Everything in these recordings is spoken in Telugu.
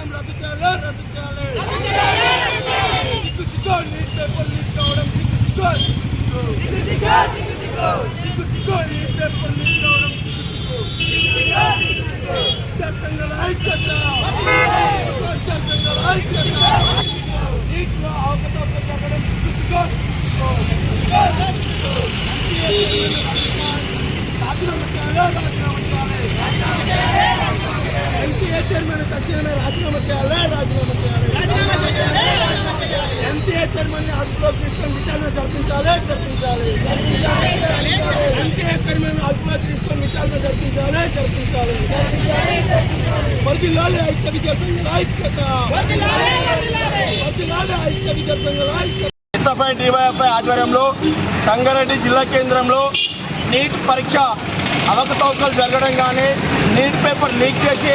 ఎగ్జామ్ రద్దు చేయాలి రద్దు చేయాలి. సిగ్గు సిగ్గు నీట్ పేపర్ లీక్ కావడం సిగ్గు సిగ్గు సిగ్గు సిగ్గు నీట్ పేపర్ లీక్ కావడం సిగ్గు ఐక్యత విద్యార్థుల ఐక్యత నీటిలో అవకతవకలు జరగడం సిగ్గు సిగ్గు రాజీనామా చేయాలి రాజీనామా చేయాలి ఎన్టీఏ చైర్మన్ తక్షణమే రాజీనామా చేయాలి? రాజీనామా చేయాలి? ఎన్టీఏ చైర్మన్ని అదుపులోకి తీసుకొని విచారణ జరిపించాలి? జరిపించాలి. ఎన్టీఏ చైర్మన్ అదుపులోకి తీసుకొని విచారణ జరిపించాలి? జరిపించాలి. వర్జిల్లాలి ఐక్య విద్యార్థుల ఐక్యత. వర్జిల్లాలి ఐక్య విద్యార్థుల ఐక్యత డివైఎఫ్ఐ ఆధ్వర్యంలో సంగారెడ్డి జిల్లా కేంద్రంలో నీట్ పరీక్ష అవకతవకలు జరగడం కానీ నీట్ పేపర్ లీక్ చేసి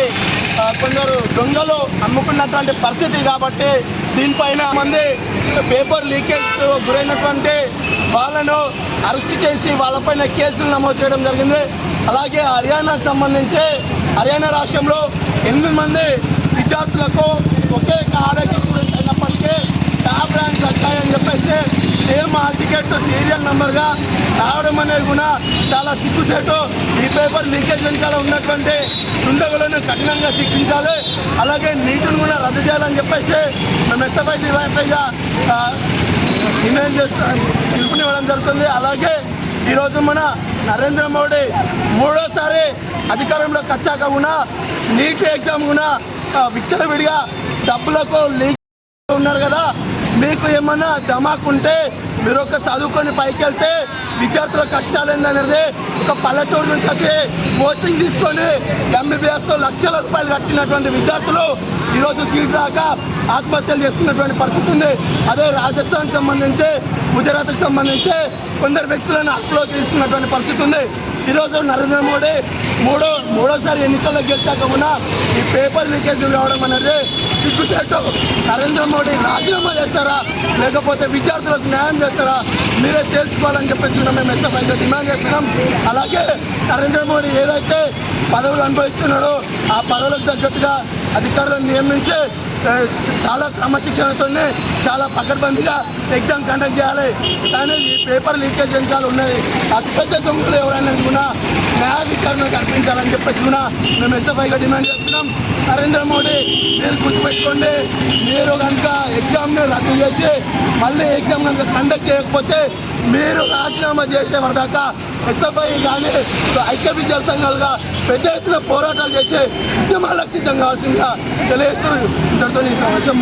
కొందరు దొంగలు అమ్ముకున్నటువంటి పరిస్థితి కాబట్టి దీనిపైన మంది పేపర్ లీకేజ్ గురైనటువంటి వాళ్ళను అరెస్ట్ చేసి వాళ్ళపైన కేసులు నమోదు చేయడం జరిగింది. అలాగే హర్యానాకు సంబంధించి హర్యానా రాష్ట్రంలో ఎనిమిది మంది విద్యార్థులకు ఒకే ఆరోగ్య స్టూడెంట్స్ పేరుతో సీరియల్ నంబర్గా రావడం అనేది కూడా చాలా సిగ్గుచేటు. ఈ పేపర్ లీకేజ్ వెనకాల ఉన్నటువంటి దుండగులను కఠినంగా శిక్షించాలి. అలాగే నీటిని కూడా రద్దు చేయాలని చెప్పేసి మేము ఎస్ఎఫ్ఐ డివైఎఫ్ఐగా నిర్ణయం చేస్తూ పిలుపునివ్వడం జరుగుతుంది. అలాగే ఈరోజు మన నరేంద్ర మోడీ మూడోసారి అధికారంలో వచ్చాక కూడా నీట్ ఎగ్జామ్ కూడా విచ్చలవిడిగా డబ్బులకు లీక్ ఉన్నారు కదా. మీకు ఏమన్నా ధమాకుంటే మీరు ఒక చదువుకొని పైకి వెళ్తే విద్యార్థుల కష్టాలు ఏందనేది ఒక పల్లెటూరు నుంచి వచ్చి కోచింగ్ తీసుకొని ఎంబీబీఎస్తో లక్షల రూపాయలు కట్టినటువంటి విద్యార్థులు ఈరోజు సీట్ రాక ఆత్మహత్యలు చేసుకున్నటువంటి పరిస్థితి ఉంది. అదే రాజస్థాన్ సంబంధించి గుజరాత్కి సంబంధించి కొందరు వ్యక్తులను అప్పులో తీసుకున్నటువంటి పరిస్థితి ఉంది. ఈరోజు నరేంద్ర మోడీ మూడో మూడోసారి ఎన్నికల్లో గెలిచాక కూడా ఈ పేపర్ లీకేజ్ రావడం అనేది సిగ్గుసేటు నరేంద్ర మోడీ రాజీనామా చేస్తారా? లేకపోతే విద్యార్థులకు న్యాయం చేస్తారా? మీరే తెలుసుకోవాలని చెప్పేసి మేము ఎస్ఎఫ్ఐతో డిమాండ్ చేస్తున్నాం. అలాగే నరేంద్ర మోడీ ఏదైతే పదవులు అనుభవిస్తున్నాడో ఆ పదవులకు తగ్గట్టుగా అధికారులను నియమించి చాలా క్రమశిక్షణతోనే చాలా పకడ్బందీగా ఎగ్జామ్ కండక్ట్ చేయాలి. కానీ ఈ పేపర్ లీకేజ్ వెనకాల ఉన్నాయి అతిపెద్ద దొంగలు ఎవరైనా కూడా న్యాయాధికారులను కల్పించాలని చెప్పేసి కూడా మేము ఎస్ఎఫ్ఐగా డిమాండ్ చేస్తున్నాం. నరేంద్ర మోడీ మీరు గుర్తుపెట్టుకోండి మీరు కనుక ఎగ్జామ్ని రద్దు చేసి మళ్ళీ ఎగ్జామ్ కనుక కండక్ట్ చేయకపోతే మీరు రాజీనామా చేసేవారి దాకా ఎస్ఎఫ్ఐ కానీ ఐక్య విద్యా సంఘాలుగా పెద్ద ఎత్తున పోరాటాలు చేసే ఉద్యమాలకు సిద్ధం కావాల్సిందిగా తెలియజేస్తూ ఇంతటితో ఈ సమావేశం